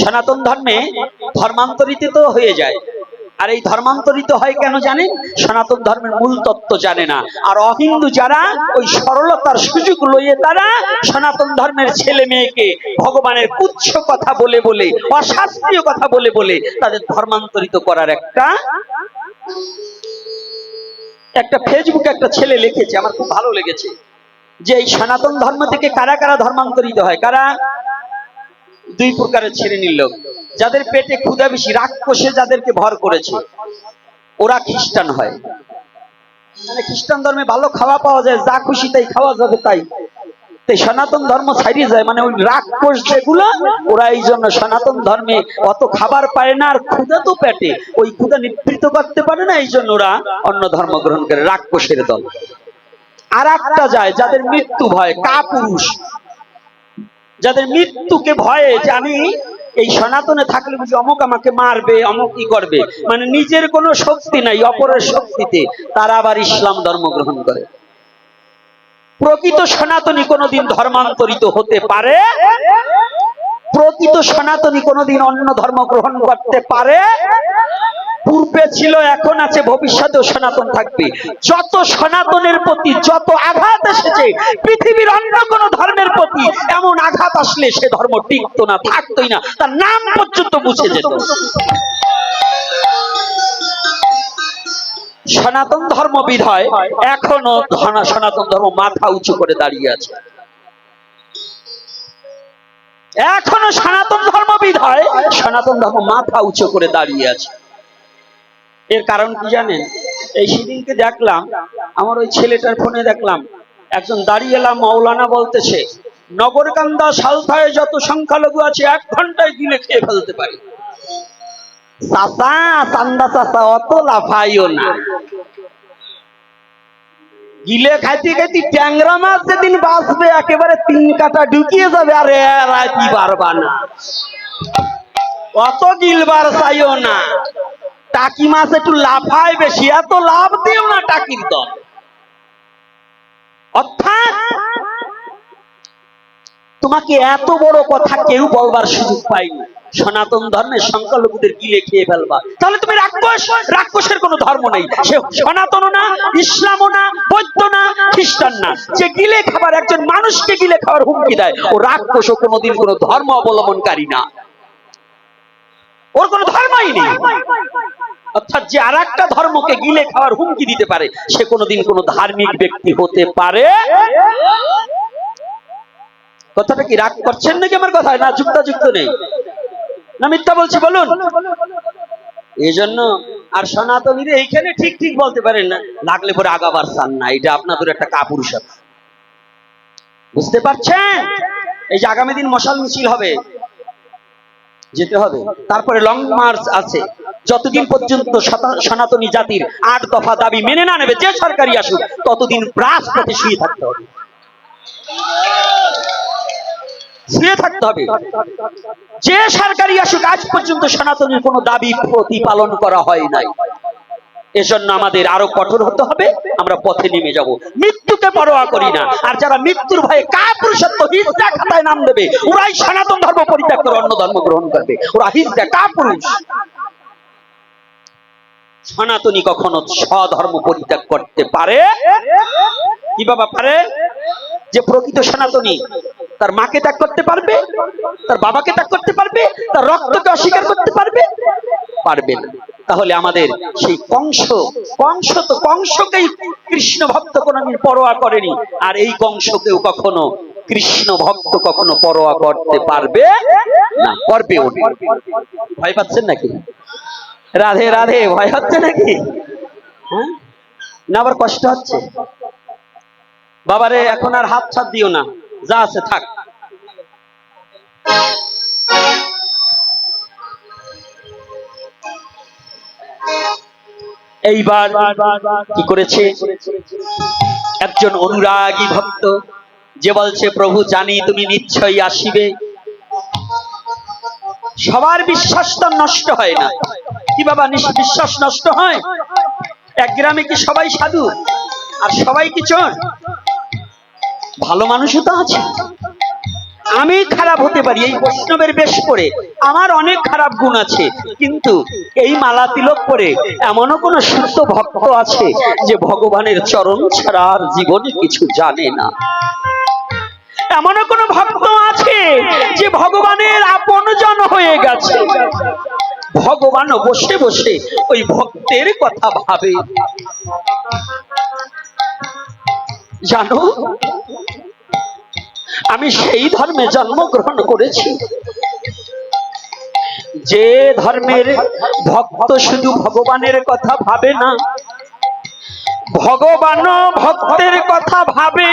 সনাতন ধর্মে ধর্মান্তরিত হয়ে যায়। আর এই ধর্মান্তরিত হয় কেন জানেন? সনাতন ধর্মের মূল তত্ত্ব জানে না। আর অহিন্দু যারা, ওই সরলতার সুযোগ লইয়ে তারা সনাতন ধর্মের ছেলে মেয়েকে ভগবানের কুচ্ছ কথা বলে বলে, অশাস্ত্রীয় কথা বলে বলে তাদের ধর্মান্তরিত করার একটা একটা ফেসবুকে একটা ছেলে লিখেছে, আমার খুব ভালো লেগেছে। যে এই সনাতন ধর্ম থেকে কারা কারা ধর্মান্তরিত হয়? কারা? দুই প্রকারের শ্রেণির লোক যাদের পেটে ক্ষুধা বেশি, রাক্ষসে যাদেরকে ভর করেছে, ওরা খ্রিস্টান হয়। মানে খ্রিস্টান ধর্মে ভালো খাওয়া পাওয়া যায়, যা খুশি তাই খাওয়া যাবে তাই। তাই সনাতন ধর্ম ছাড়িয়ে যায় মানে ওই রাক্ষস যেগুলো, ওরা এই জন্য সনাতন ধর্মে অত খাবার পায় না, আর ক্ষুধা তো পেটে। ওই ক্ষুধা নিবৃত্ত করতে পারে না, এই জন্য ওরা অন্য ধর্ম গ্রহণ করে, রাক্ষসের দল। আর একটা যায়, যাদের মৃত্যু ভয় কা পুরুষ যাদের মৃত্যুকে ভয়ে আমি এই সনাতনে থাকলে বুঝি অমুক আমাকে মারবে, অমুক কি করবে। মানে নিজের কোনো শক্তি নাই, অপরের শক্তিতে। তারা আবার ইসলাম ধর্ম গ্রহণ করে। প্রকৃত সনাতনী কোনোদিন ধর্মান্তরিত হতে পারে প্রকৃত সনাতনী কোনোদিন অন্য ধর্ম গ্রহণ করতে পারে। পূর্বে ছিল, এখন আছে, ভবিষ্যতেও সনাতন থাকবে। যত সনাতনের প্রতি যত আঘাত এসেছে, পৃথিবীর অন্য কোন ধর্মের প্রতি এমন আঘাত আসলে সে ধর্ম টিকতো না, থাকতোই না। তার নাম পর্যন্ত মুছে যেত। সনাতন ধর্ম বিধায় এখনও সনাতন ধর্ম মাথা উঁচু করে দাঁড়িয়ে আছে। এখনও সনাতন ধর্ম বিধায় সনাতন ধর্ম মাথা উঁচু করে দাঁড়িয়ে আছে। এর কারণ কি জানেন? এই সেদিনকে দেখলাম, আমার ওই ছেলেটার ফোনে দেখলাম, একজন দাঁড়িয়ে এলাম মৌলানা বলতেছে, নগরকান্দা সালথায় যত সংখ্যালঘু আছে, এক ঘন্টায় গিলে খেয়ে ফেলতে পারি। চাচা চান্দা চাচা অত লাফাইও না। গিলে খাইতে খাইতে ট্যাংরা মাছ যেদিন বাঁচবে, একেবারে তিন কাটা ঢুকিয়ে যাবে, আর রাতি পারবা না। অত গিলবার চাইও না। টাকি মাছ একটু লাফায় বেশি, এত লাভ দিও না টাকির দল। অর্থাৎ তোমাকে এত বড় কথা কেউ বলবার সুযোগ পাইনি সনাতন ধর্মের সংখ্যালঘুদের গিলে খেয়ে ফেলবা। তাহলে তুমি রাক্ষস! রাক্ষসের কোনো ধর্ম নেই। সে সনাতন না, ইসলামও না, বৌদ্ধ না, খ্রিস্টান না। যে গিলে খাবার, একজন মানুষকে গিলে খাওয়ার হুমকি দেয়, ও রাক্ষস ও কোনোদিন কোনো ধর্ম অবলম্বনকারী না। ওর কোনো ধর্মই নেই। অর্থাৎ যে আর একটা ধর্মকে গিলে খাওয়ার হুমকি দিতে পারে, সে কোনোদিন কোনো ধার্মিক ব্যক্তি হতে পারে কথাটা কি রাগ করছেন নাকি আমার কথায়? না, যুক্ত যুক্ত নেই। না মিথ্যা বলছি, বলুন। এই জন্য আর সনাতনীরা এইখানে ঠিক ঠিক বলতে পারেন না। লাগলে পরে আগাবার চান না এটা আপনাদের একটা কাপুরুষতা। বুঝতে পারছেন? এই যে আগামী দিন মশাল মিছিল হবে, যেতে হবে। তারপরে লং মার্চ আছে। যতদিন পর্যন্ত সনাতনী জাতির আট দফা দাবি মেনে না নেবে, যে সরকারি আসুক, ততদিন প্রাস পথে শুয়ে থাকতে হবে। শুয়ে থাকতে হবে। যে সরকারি আসুক, আজ পর্যন্ত সনাতনের কোনো দাবি প্রতিপালন করা হয় নাই। এজন্য আমাদের আরও কঠোর হতে হবে, আমরা পথে নেমে যাব। মৃত্যুকে পরোয়া করি না। আর যারা মৃত্যুর ভয়ে কাপুরুষত্ব হিজড়া খাতায় নাম দেবে, ওরাই সনাতন ধর্ম পরিত্যাগ করে অন্য ধর্ম গ্রহণ করবে। ওরা হিজড়া কাপুরুষ। সনাতনী কখনো স্বধর্ম পরিত্যাগ করতে পারে? কি বাবা পারে? যে প্রকৃত সনাতনী তার মাকে ত্যাগ করতে পারবে, তার বাবাকে ত্যাগ করতে পারবে, তার রক্তকে অস্বীকার করতে পারবে? পারবে না। তাহলে আমাদের সেই কংস কংস তো কংসকেই কৃষ্ণ ভক্ত কোনদিন পরোয়া করেনি। আর এই কংসকেও কখনো কৃষ্ণ ভক্ত কখনো পরোয়া করতে পারবে না, করবেও ভয় পাচ্ছেন নাকি? রাধে রাধে ভয় হচ্ছে নাকি? হ্যাঁ? না আবার কষ্ট হচ্ছে? বাবারে এখন আর হাত ছাড় দিও না। যা আছে থাক। এইবার কি করেছে? একজন অনুরাগী ভক্ত যে বলছে প্রভু জানি তুমি নিশ্চয়ই আসিবে। সবার বিশ্বাস তো নষ্ট হয় না। কি বাবা বিশ্বাস নষ্ট হয়? এক গ্রামে কি সবাই সাধু? আর সবাই কি চোর? ভালো মানুষও তো আছে। আমি খারাপ হতে পারি এই বৈষ্ণবের বেশ করে আমার অনেক খারাপ গুণ আছে। কিন্তু এই মালা তিলক করে এমনও কোন সুস্থ ভক্ত আছে যে ভগবানের চরণ ছাড়া আর জীবনে কিছু জানে না। এমনও কোন ভক্ত আছে যে ভগবানের আপন জন হয়ে গেছে। ভগবান বসে বসে ওই ভক্তের কথা ভাবে। জানো, আমি সেই ধর্মে জন্মগ্রহণ করেছি। যে ধর্মের ভক্ত শুধু ভগবানের কথা ভাবে না ভগবান ভক্তের কথা ভাবে।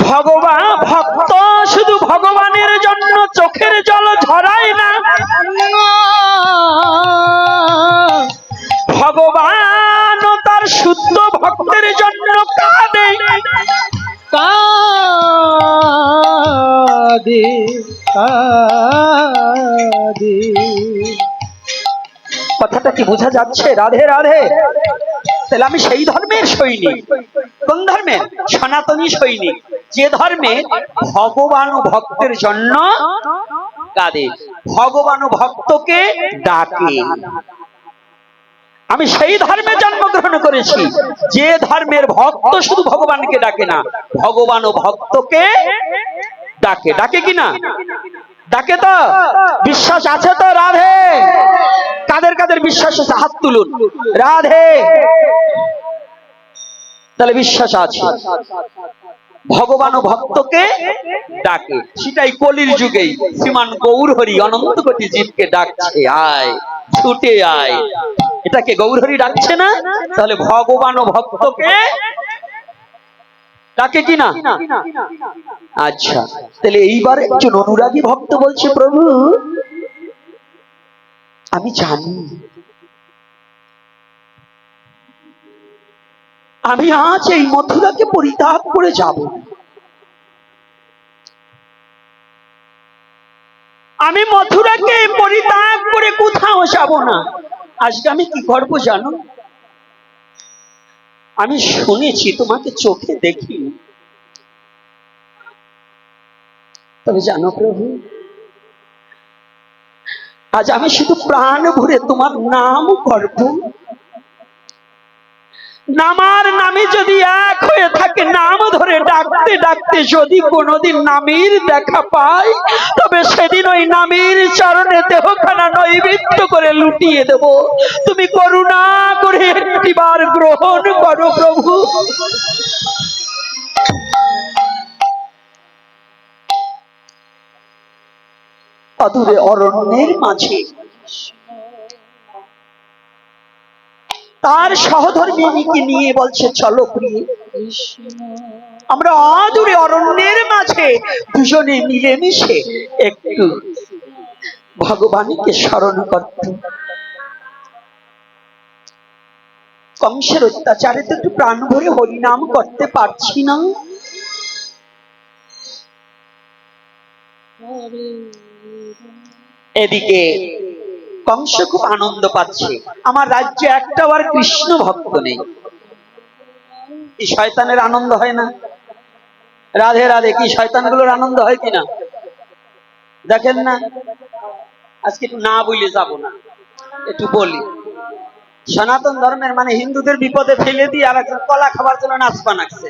ভগবান ভক্ত জন্য চোখের জল ঝরায় না। ভগবান তার শুদ্ধ ভক্তের জন্য কাঁদে। কাদে কাদে। কথাটা কি বোঝা যাচ্ছে? রাধে রাধে। তাহলে আমি সেই ধর্মের সৈনিক। কোন ধর্মের? সনাতনী সৈনিক। যে ধর্মে ভগবান ভক্তের জন্য কাঁদে ভগবান ভক্তকে ডাকে। আমি সেই ধর্মে জন্মগ্রহণ করেছি, যে ধর্মের ভক্ত শুধু ভগবানকে ডাকে না, ভগবান ও ভক্তকে ডাকে। ডাকে কি না? ডাকে তো। বিশ্বাস আছে তো, রাধে। কাদের কাদের বিশ্বাস আছে? হাত তুলুন। রাধে। তাহলে বিশ্বাস আছে। ভগবান ভক্তকে ডাকে। সেটাই কলির যুগেই শ্রীমান গৌর হরি অনন্ত কোটি জীবকে ডাকছে, আয়, ছুটে আয়। এটাকে গৌর হরি ডাকছে না? তাহলে ভগবান ভক্তকে ডাকে কি না? আচ্ছা তাহলে এইবার একজন অনুরাগী ভক্ত বলছে, প্রভু, আমি জানি আমি আজ এই মথুরাকে পরিত্যাগ করে যাব। আমি মথুরাকে পরিত্যাগ করে কোথাও যাব না। আজকে আমি কি করব জানো? আমি শুনেছি, তোমাকে চোখে দেখি। তবে জানো প্রভু, আজ আমি শুধু প্রাণ ভরে তোমার নাম করব নামার নামে যদি এক হয়ে থাকে, নাম ধরে ডাকতে ডাকতে যদি কোনোদিন নামের দেখা পাই, তবে সেদিন ওই নামের চরণে দেহখানা নৈবেদ্য করে লুটিয়ে দেব। তুমি করুণা করে একটিবার গ্রহণ করো প্রভু। অদূরে অরণ্যের মাঝে তার সহধর্মিনীকে নিয়ে বলছে, চলো প্রিয়, আমরা অদূরে অরণ্যের মাঝে দুজনে মিলেমিশে একটু ভগবানকে স্মরণ করত। কংসের অত্যাচারে তো একটু প্রাণ ভরে হরিনাম করতে পারছি না। এদিকে কংস খুব আনন্দ পাচ্ছে। আমার রাজ্যে একটাও আর কৃষ্ণ ভক্ত নেই। কি শয়তানের আনন্দ হয় না? রাধে রাধে, কি শয়তানগুলোর আনন্দ হয় কিনা দেখেন না, আজকে একটু না বলে যাব না, একটু বলি। সনাতন ধর্মের মানে হিন্দুদের বিপদে ফেলে দিয়ে আর একজন কলা খাবার জন্য নাচ বানাচ্ছে।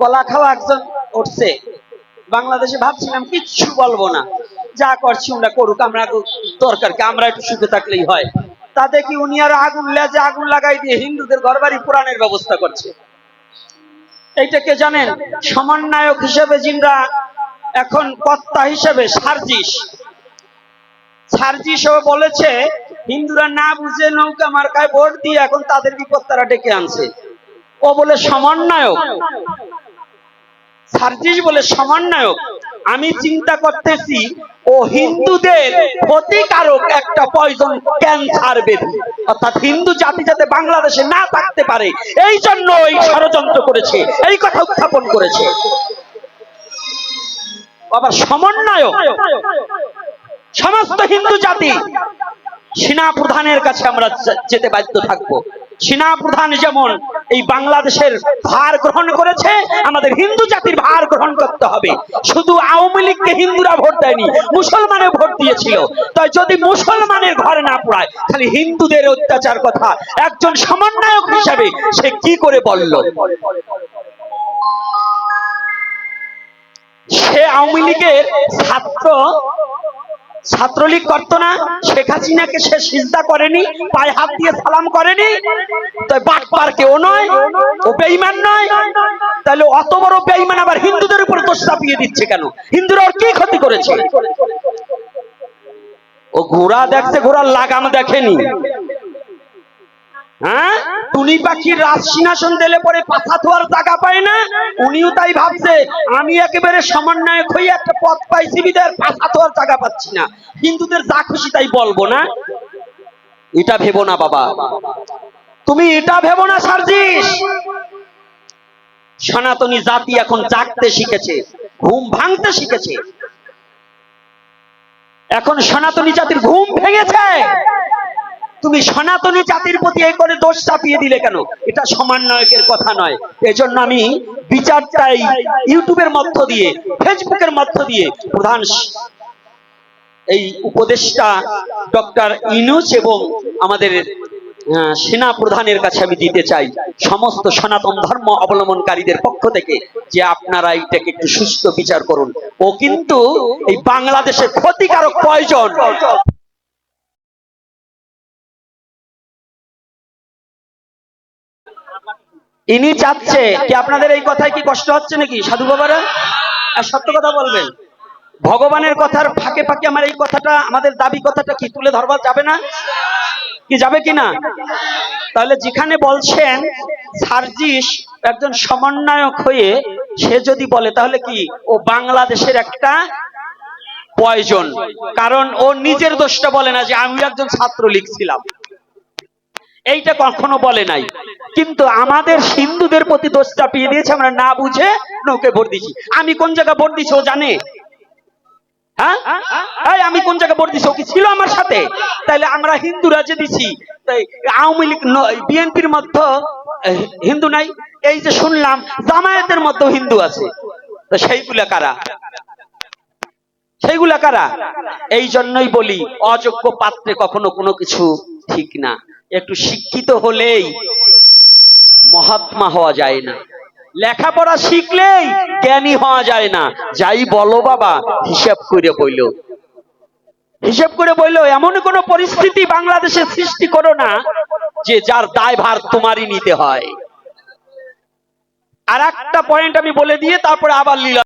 কলা খাওয়া একজন উঠছে। বাংলাদেশে ভাবছিলাম কিচ্ছু বলব না। যা করছি ওরা করুক, আমরা দরকার আমরা একটু সুখে থাকলেই হয়। তাতে কি উনি আর আগুন লেজে আগুন লাগাই দিয়ে হিন্দুদের ঘর বাড়ি পুরাণের ব্যবস্থা করছে। এইটাকে জানেন? সমন্বয়ক হিসেবে যিনরা এখন কর্তা হিসেবে সার্জিস। সার্জিস বলেছে, হিন্দুরা না বুঝে নৌকা মার্কায় ভোট দিয়ে এখন তাদের বিপদ তারা ডেকে আনছে। ও বলে সমন্বয়ক। সার্জিস বলে সমন্বয়ক। আমি চিন্তা করতেছি, ও হিন্দুদের ক্ষতিকারক একটা পয়জন ক্যান্সার বেদি অর্থাৎ হিন্দু জাতি যাতে বাংলাদেশে না থাকতে পারে, এই জন্য এই ষড়যন্ত্র করেছে, এই কথা উত্থাপন করেছে। আবার সমন্বয়ক, সমস্ত হিন্দু জাতি, সেনা প্রধানের কাছে আমরা যেতে বাধ্য থাকব। সেনা প্রধান যেমন এই বাংলাদেশের ভার গ্রহণ করেছে, আমাদের হিন্দু জাতির ভার গ্রহণ করতে হবে। শুধু আওয়ামী লীগকে হিন্দুরা ভোট দেয়নি মুসলমানে ভোট দিয়েছিল। তাই যদি মুসলমানের ঘরে না পড়ায় খালি হিন্দুদের অত্যাচার কথা একজন সমন্বয়ক হিসাবে সে কি করে বলল? সে আওয়ামী লীগের ছাত্র ছাত্রলীগ করতো না, শেখ হাসিনাকে সে সিজদা করেনি, পায়ে হাত দিয়ে সালাম করেনি। তাই বাটপার কেউ নয়, ও বেঈমান নয়। তাহলে অত বড় বেঈমান আবার হিন্দুদের উপর দোষ চাপিয়ে দিচ্ছে কেন? হিন্দুরা ওর কি ক্ষতি করেছে? ও ঘোড়া দেখছে ঘোড়ার লাগাম দেখেনি। হ্যাঁ? টুনি পাখির রাজ সিংহাসন দিলে পরে পাছা ধোয়ার জায়গা পায় না? উনিও তাই ভাবছে, আমি একেবারে সমন্বয়ক হয়ে একটা পথ পাইছি বিদের পাছা ধোয়ার জায়গা পাচ্ছি না। হিন্দুদের যা খুশি তাই বলব না? এটা ভেবো না, বাবা। তুমি এটা ভেবো না, সার্জিস? সনাতনী জাতি এখন জাগতে শিখেছে, ঘুম ভাঙতে শিখেছে। এখন সনাতনী জাতির ঘুম ভেঙেছে। তুমি সনাতনী জাতির প্রতি এই করে দোষ চাপিয়ে দিলে কেন? এটা সমন্বয়কের কথা নয়। এজন্য আমি বিচারটাই ইউটিউবের মধ্য দিয়ে, ফেসবুকের মধ্য দিয়ে। প্রধান এই উপদেষ্টা ডক্টর ইনুস এবং আমাদের সেনা প্রধানের কাছে আমি দিতে চাই সমস্ত সনাতন ধর্ম অবলম্বনকারীদের পক্ষ থেকে যে আপনারা এইটাকে একটু সুস্থ বিচার করুন। ও কিন্তু এই বাংলাদেশের ক্ষতিকারক প্রয়োজন। ইনি চাচ্ছে কি আপনাদের এই কথায় কি কষ্ট হচ্ছে নাকি? সাধু বাবারা? আর সত্য কথা বলবেন। ভগবানের কথার ফাঁকে ফাঁকে আমার এই কথাটা, আমাদের দাবি কথাটা কি তুলে ধরবা যাবে না? কি যাবে কি না? তাহলে যেখানে বলছেন, সার্জিস একজন সমন্বয়ক হয়ে সে যদি বলে, তাহলে কি? ও বাংলাদেশের একটা প্রয়োজন কারণ ও নিজের দোষটা বলে না যে আমি একজন ছাত্র লিখছিলাম এইটা কখনো বলে নাই। কিন্তু আমাদের হিন্দুদের প্রতি দোষ চাপিয়ে দিয়েছে, আমরা না বুঝে নৌকে ভোট দিছি আমি কোন জায়গায় ভোট দিছি ও জানে? হ্যাঁ? আমি কোন জায়গায় ভোট দিছি ও কি ছিল আমার সাথে? আমরা হিন্দুরা যে দিছি, তাই আওয়ামী লীগ বিএনপির মধ্যে হিন্দু নাই। এই যে শুনলাম, জামায়াতের মধ্যেও হিন্দু আছে। তো সেইগুলা কারা? সেইগুলা কারা? এই জন্যই বলি, অযোগ্য পাত্রে কখনো কোনো কিছু ঠিক না। একটু শিক্ষিত হলেই মহাত্মা হওয়া যায় না। লেখাপড়া শিখলেই জ্ঞানী হওয়া যায় না। যাই বলো বাবা, হিসাব করে বইল। হিসাব করে বইল, এমন কোন পরিস্থিতি বাংলাদেশে সৃষ্টি করো না যে যার দায়ভার তোমারই নিতে হয়। আর একটা পয়েন্ট আমি বলে দিয়ে তারপরে আবার লীলা